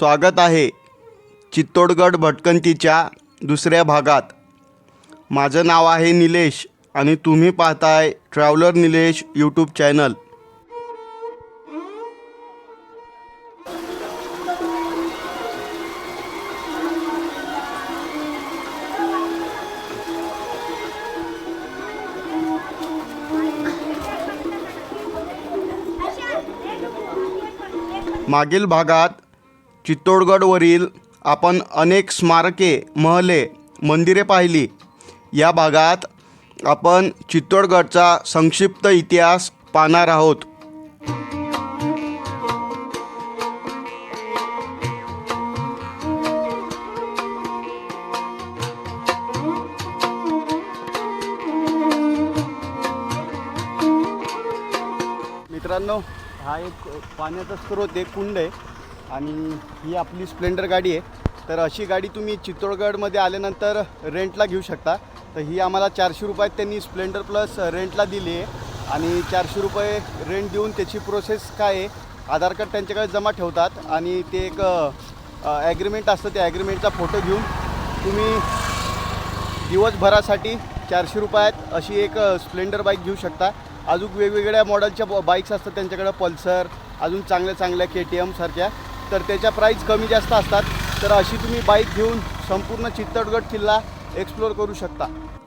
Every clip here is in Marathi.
स्वागत आहे चित्तोडगड भटकंतीच्या दुसऱ्या भागात. माझं नाव आहे निलेश आणि तुम्ही पाहताय ट्रॅव्हलर निलेश यूट्यूब चॅनल. मागील भागात चित्तोडगडवरील आपण अनेक स्मारके महले मंदिरे पाहिली. या भागात आपण चित्तोडगडचा संक्षिप्त इतिहास पाहणार आहोत. मित्रांनो हा एक पाण्याचा स्रोत एक कुंड आहे. आणि ही आपली स्प्लेंडर गाडी आहे. तर अशी गाडी तुम्ही चित्तोडगडमध्ये आल्यानंतर रेंटला घेऊ शकता. तर ही आम्हाला चारशे रुपयात त्यांनी स्प्लेंडर प्लस रेंटला दिली आहे. आणि चारशे रुपये रेंट देऊन त्याची प्रोसेस काय आहे आधार कार्ड त्यांच्याकडे जमा ठेवतात. आणि ते एक ॲग्रीमेंट असतं त्या ॲग्रीमेंटचा फोटो घेऊन तुम्ही दिवसभरासाठी चारशे रुपयात अशी एक स्प्लेंडर बाईक घेऊ शकता. अजून वेगवेगळ्या मॉडेलच्या बाईक्स असतात त्यांच्याकडं पल्सर अजून चांगल्या चांगल्या के टी एमसारख्या तर त्याच्या प्राईस कमी जास्त असतात. तर अशी तुम्ही बाईक घेऊन संपूर्ण चित्तोडगड किल्ला एक्सप्लोअर करू शकता.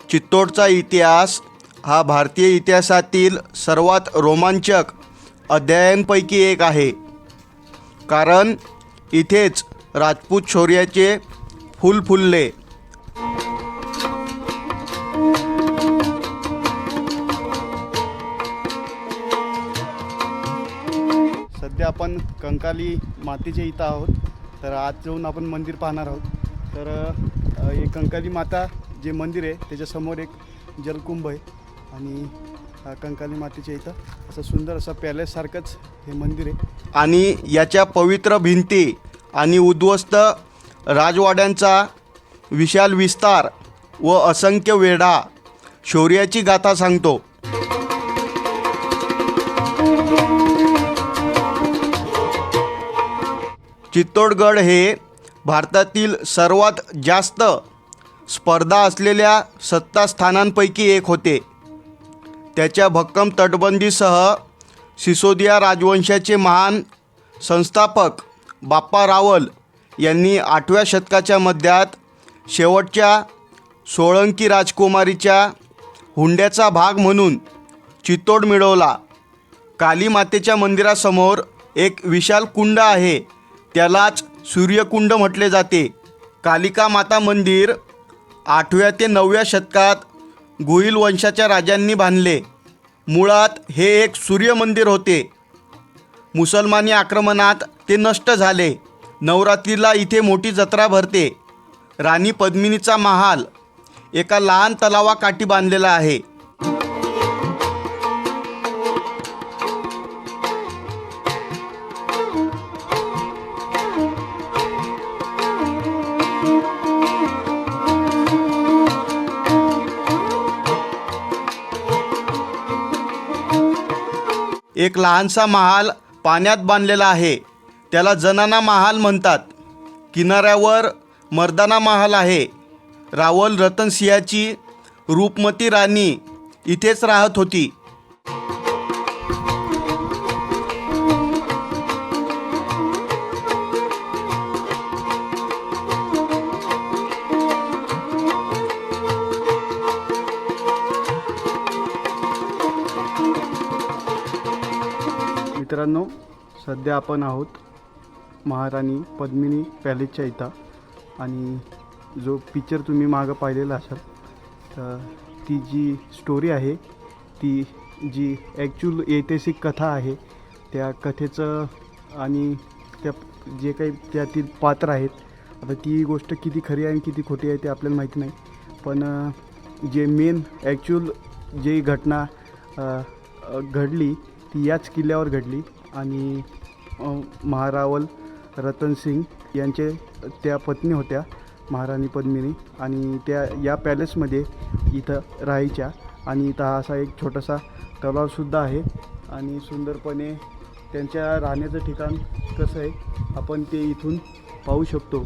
चित्तोडचा इतिहास हा भारतीय इतिहासातील सर्वात रोमांचक अध्यायांपैकी एक आहे. कारण इथेच राजपूत शौर्याचे फुल फुलले. सध्या आपण कंकाली मातेच्या इथं आहोत. तर आज जाऊन आपण मंदिर पाहणार आहोत. तर हे कंकाली माता जे मंदिर आहे त्याच्यासमोर एक जलकुंभ आहे आणि कंकाली मातेच्या इथं असं सुंदर असं पॅलेससारखंच हे मंदिर आहे. आणि याच्या पवित्र भिंती आणि उद्ध्वस्त राजवाड्यांचा विशाल विस्तार व असंख्य वेढा शौर्याची गाथा सांगतो. चित्तोडगड हे भारतातील सर्वात जास्त स्पर्धा असलेल्या सत्तास्थानांपैकी एक होते. त्याच्या भक्कम तटबंदीसह सिसोदिया राजवंशाचे महान संस्थापक बाप्पा रावल यांनी आठव्या शतकाच्या मध्यात शेवटच्या सोळंकी राजकुमारीच्या हुंड्याचा भाग म्हणून चित्तोड मिळवला. काली मातेच्या मंदिरासमोर एक विशाल कुंड आहे. त्यालाच सूर्यकुंड म्हटले जाते. कालिका माता मंदिर आठव्या ते नवव्या शतकात गोहिल वंशाच्या राजांनी बांधले. मुळात हे एक सूर्यमंदिर होते. मुसलमानी आक्रमणात ते नष्ट झाले. नवरात्रीला इथे मोठी जत्रा भरते. राणी पद्मिनीचा महाल एका लहान तलावाकाठी बांधलेला आहे. एक लहानसा महाल पाण्यात बांधलेला आहे. त्याला जनाना महाल म्हणतात. किनाऱ्यावर मर्दाना महाल आहे. रावल रतन सिंहाची रूपमती राणी इथेच राहत होती. मित्रांनो सध्या आपण आहोत महाराणी पद्मिनी पॅलेसच्या इथं. आणि जो पिक्चर तुम्ही मागं पाहिलेला असाल तर ती जी स्टोरी आहे ती जी ॲक्च्युअल ऐतिहासिक कथा आहे त्या कथेचं आणि त्या जे काही त्यातील पात्र आहेत आता ती गोष्ट किती खरी आहे आणि किती खोटी आहे ते आपल्याला माहिती नाही. पण जे मेन ॲक्च्युअल जे घटना घडली ती याच किल्ल्यावर घडली आणि महारावल रतन सिंग यांचे त्या पत्नी होत्या महाराणी पद्मिनी. आणि त्या या पॅलेसमध्ये इथं राहायच्या. आणि इथं हा असा एक छोटासा तलावसुद्धा आहे. आणि सुंदरपणे त्यांच्या राहण्याचं ठिकाण कसं आहे आपण ते इथून पाहू शकतो.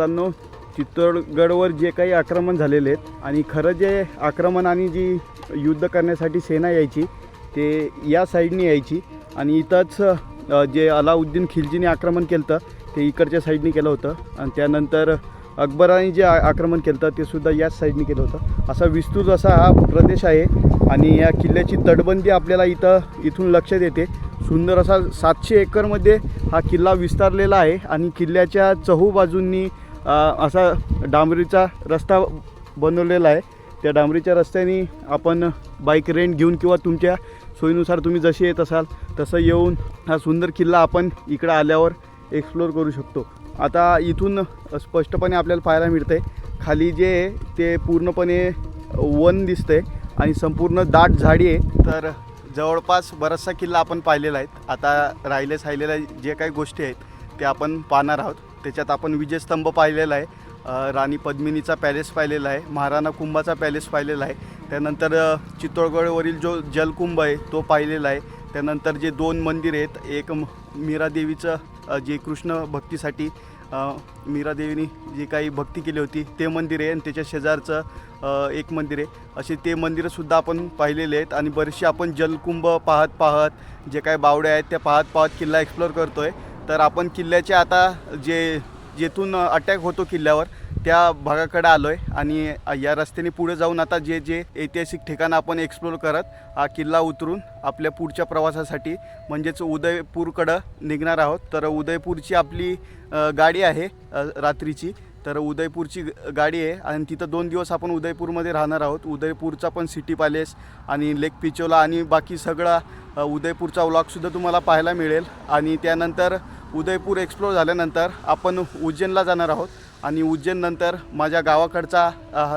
मित्रांनो चित्तोडगडवर जे काही आक्रमण झालेले आहेत आणि खरं जे आक्रमण आणि जी युद्ध करण्यासाठी सेना यायची ते या साईडने यायची आणि इथंच जे अलाउद्दीन खिलजीने आक्रमण केलं होतं ते इकडच्या साईडने केलं होतं आणि त्यानंतर अकबराने जे आक्रमण केलं होतं ते सुद्धा याच साईडने केलं होतं. असा विस्तृत असा हा प्रदेश आहे आणि या किल्ल्याची तटबंदी आपल्याला इथं इथून लक्षात येते सुंदर असा सातशे एकरमध्ये हा किल्ला विस्तारलेला आहे आणि किल्ल्याच्या चहू बाजूंनी असा डांबरीचा रस्ता बनवलेला आहे. त्या डांबरीच्या रस्त्याने आपण बाईक रेंट घेऊन किंवा तुमच्या सोयीनुसार तुम्ही जसे येत असाल तसं येऊन हा सुंदर किल्ला आपण इकडं आल्यावर एक्सप्लोअर करू शकतो. आता इथून स्पष्टपणे आपल्याला पाहायला मिळतं आहे खाली जे आहे ते पूर्णपणे वन दिसतंय आणि संपूर्ण दाट झाडी आहे. तर जवळपास बराचसा किल्ला आपण पाहिलेला आहे. आता राहिले साहिलेल्या जे काही गोष्टी आहेत ते आपण पाहणार आहोत. त्याच्यात आपण विजयस्तंभ पाहिलेला आहे. राणी पद्मिनीचा पॅलेस पाहिलेला आहे. महाराणा कुंभाचा पॅलेस पाहिलेला आहे. त्यानंतर चित्तोडगडवरील जो जलकुंभ आहे तो पाहिलेला आहे. त्यानंतर जे दोन मंदिर आहेत एक मीरादेवीचं जे कृष्ण भक्तीसाठी मीरादेवीने जी काही भक्ती केली होती ते मंदिर आहे. आणि त्याच्या शेजारचं एक मंदिर आहे. असे ते मंदिरंसुद्धा आपण पाहिलेले आहेत. आणि बरेचसे आपण जलकुंभ पाहत पाहत जे काही बावड्या आहेत त्या पाहत पाहत किल्ला एक्सप्लोअर करतो आहे तर आपण किल्ल्याचे आता जे जेथून अटॅक होतो किल्ल्यावर त्या भागाकडे आलो आहे आणि या रस्त्याने पुढे जाऊन आता जे जे ऐतिहासिक ठिकाणं आपण एक्सप्लोर करत हा किल्ला उतरून आपल्या पुढच्या प्रवासासाठी म्हणजेच उदयपूरकडं निघणार आहोत. तर उदयपूरची आपली गाडी आहे रात्रीची. तर उदयपूरची गाडी आहे आणि तिथं दोन दिवस आपण उदयपूरमध्ये राहणार आहोत. उदयपूरचा पण सिटी पॅलेस आणि लेक पिचोला आणि बाकी सगळा उदयपूरचा व्लॉगसुद्धा तुम्हाला पाहायला मिळेल. आणि त्यानंतर उदयपूर एक्सप्लोर झाल्यानंतर आपण उज्जैनला जाणार आहोत. आणि उज्जैननंतर माझ्या गावाकडचा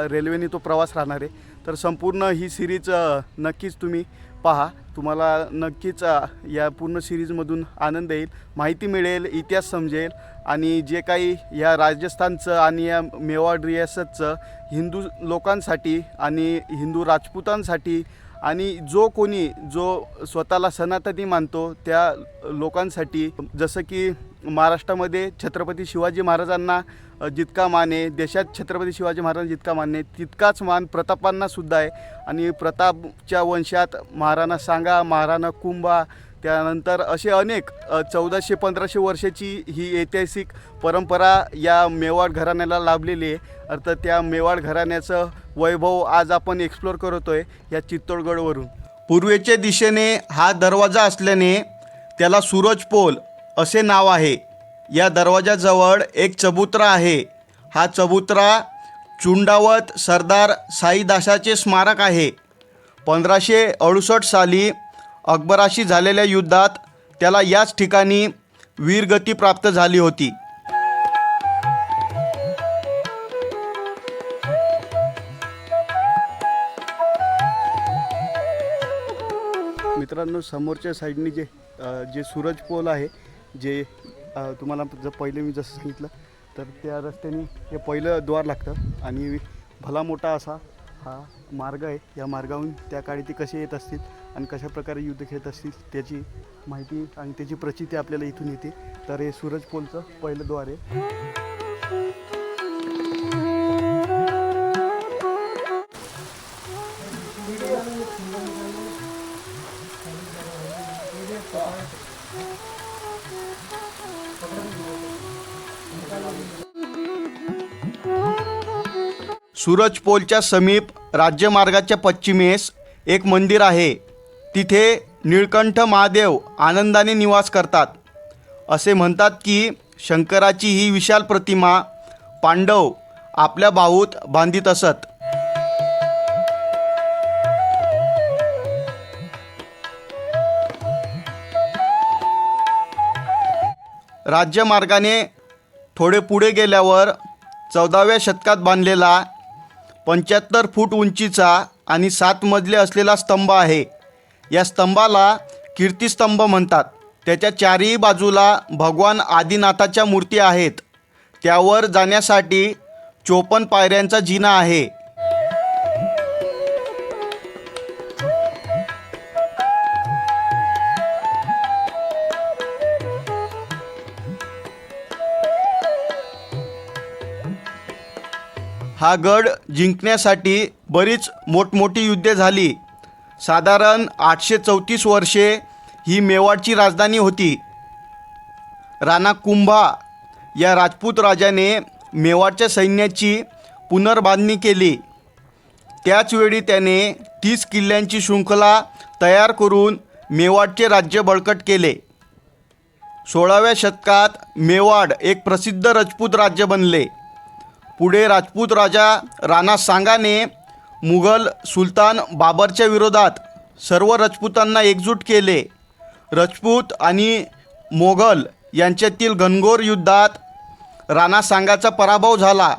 रेल्वेने तो प्रवास राहणार आहे. तर संपूर्ण ही सिरीज नक्कीच तुम्ही पहा तुम्हाला नक्कीच या पूर्ण सिरीजमधून आनंद येईल माहिती मिळेल इतिहास समजेल आणि जे काही या राजस्थानचं आणि या मेवाड रियासतचं हिंदू लोकांसाठी आणि हिंदू राजपूतांसाठी आणि जो कोणी जो स्वतःला सनातनी मानतो त्या लोकांसाठी जसं की महाराष्ट्रामध्ये छत्रपती शिवाजी महाराजांना जितका मान आहे देशात छत्रपती शिवाजी महाराजांना जितका मान आहे तितकाच मान प्रतापांनासुद्धा आहे. आणि प्रतापच्या वंशात महाराणा सांगा महाराणा कुंभा त्यानंतर असे अनेक चौदाशे पंधराशे वर्षाची ही ऐतिहासिक परंपरा या मेवाड घराण्याला लाभलेली आहे. अर्थात त्या मेवाड घराण्याचं वैभव आज आपण एक्सप्लोअर करतोय या चित्तोडगडवरून. पूर्वेच्या दिशेने हा दरवाजा असल्याने त्याला सूरज पोल असे नाव आहे. या दरवाजाजवळ एक चबुतरा आहे. हा चबुतरा चुंडावत सरदार साईदासाचे स्मारक आहे. पंधराशे अडुसष्ट साली अकबराशी झालेल्या युद्धात त्याला याच ठिकाणी वीरगती प्राप्त झाली होती. मित्रांनो समोरच्या साईडनी जे जे सूरज पोल आहे जे तुम्हाला जर पहिले मी जसं सांगितलं तर त्या रस्त्याने हे पहिलं द्वार लागतं आणि भला मोठा असा हा मार्ग आहे. या मार्गावरून त्या काळी ते कसे येत असतील आणि कशा प्रकारे युद्ध खेळत असतील त्याची माहिती आणि त्याची प्रचिती आपल्याला इथून येते. तर हे सूरज पोलचं पहिलं द्वार आहे. सूरज पोलच्या समीप राज्यमार्गाच्या पश्चिमेस एक मंदिर आहे. तिथे निळकंठ महादेव आनंदाने निवास करतात. असे म्हणतात की शंकराची ही विशाल प्रतिमा पांडव आपल्या बाहूत बांधित असत. राज्यमार्गाने थोडे पुढे गेल्यावर चौदाव्या शतकात बांधलेला पंच्याहत्तर फूट उंचीचा आणि सात मजले असलेला स्तंभ आहे. या स्तंभाला कीर्तिस्तंभ म्हणतात. त्याच्या चारही बाजूला भगवान आदिनाथाच्या मूर्ती आहेत. त्यावर जाण्यासाठी चोपन्न पायऱ्यांचा जिना आहे. हा गड जिंकण्यासाठी बरीच मोठमोठी युद्धे झाली. साधारण आठशे चौतीस वर्षे ही मेवाडची राजधानी होती. राणा कुंभा या राजपूत राजाने मेवाडच्या सैन्याची पुनर्बांधणी केली. त्याचवेळी त्याने तीस किल्ल्यांची शृंखला तयार करून मेवाडचे राज्य बळकट केले. सोळाव्या शतकात मेवाड एक प्रसिद्ध राजपूत राज्य बनले. पुढे राजपूत राजा राणा सांगाने मुघल सुलतान बाबरच्या विरोधात सर्व राजपूतांना एकजूट केले. राजपूत आणि मोगल यांच्यातील घनघोर युद्धात राणा सांगाचा पराभव झाला.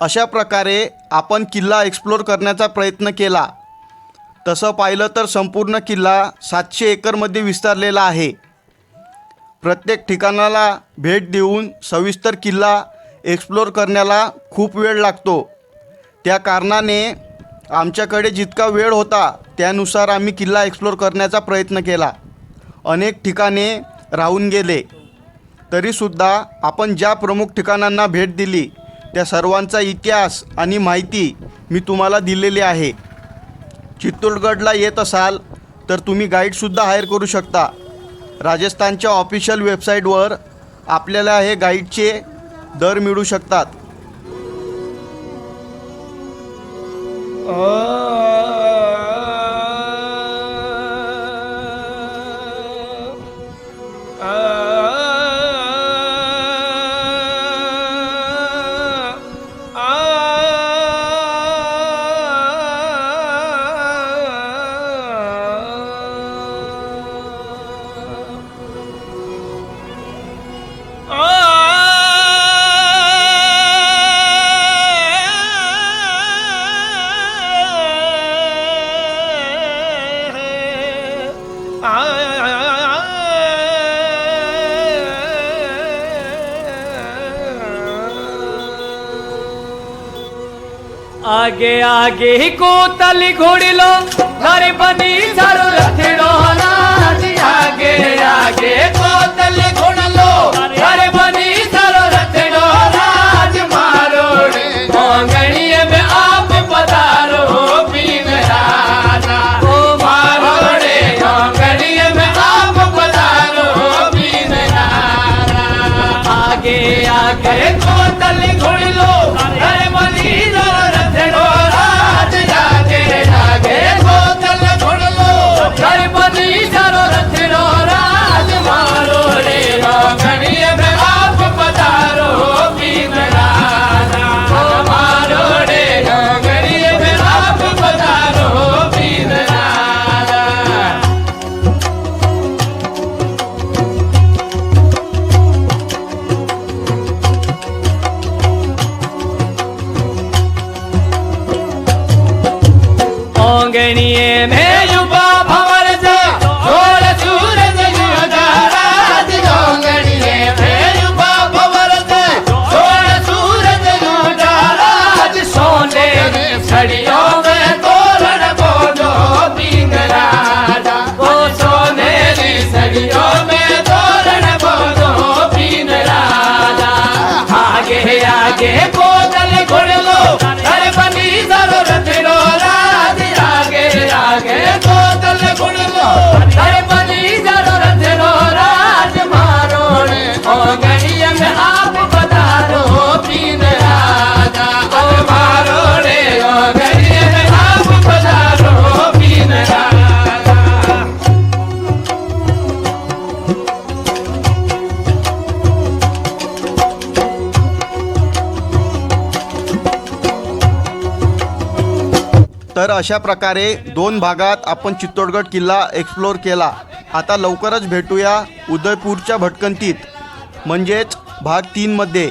अशा प्रकारे आपण किल्ला एक्सप्लोर करण्याचा प्रयत्न केला. तसं पाहिलं तर संपूर्ण किल्ला सातशे एकरमध्ये विस्तारलेला आहे. प्रत्येक ठिकाणाला भेट देऊन सविस्तर किल्ला एक्सप्लोर करण्याला खूप वेळ लागतो. त्या कारणाने आमच्याकडे जितका वेळ होता त्यानुसार आम्ही किल्ला एक्सप्लोर करण्याचा प्रयत्न केला. अनेक ठिकाणे राहून गेले. तरीसुद्धा आपण ज्या प्रमुख ठिकाणांना भेट दिली त्या सर्वांचा इतिहास आणि माहिती मी तुम्हाला दिलेली आहे. चित्तूरगडला येत असाल तर तुम्ही गाईडसुद्धा हायर करू शकता. राजस्थानच्या ऑफिशियल वेबसाईटवर आपल्याला हे गाईडचे दर मिळू शकतात. आगे आगे ही कोतली घोड़िलो घरे बनी झारू रथिड़ो नाच आगे आगे 자리요 अशा प्रकारे दोन भागात आपण चित्तोडगड किल्ला एक्सप्लोर केला. आता लवकरच भेटूया उदयपूरच्या भटकंतीत. म्हणजेच भाग तीनमध्ये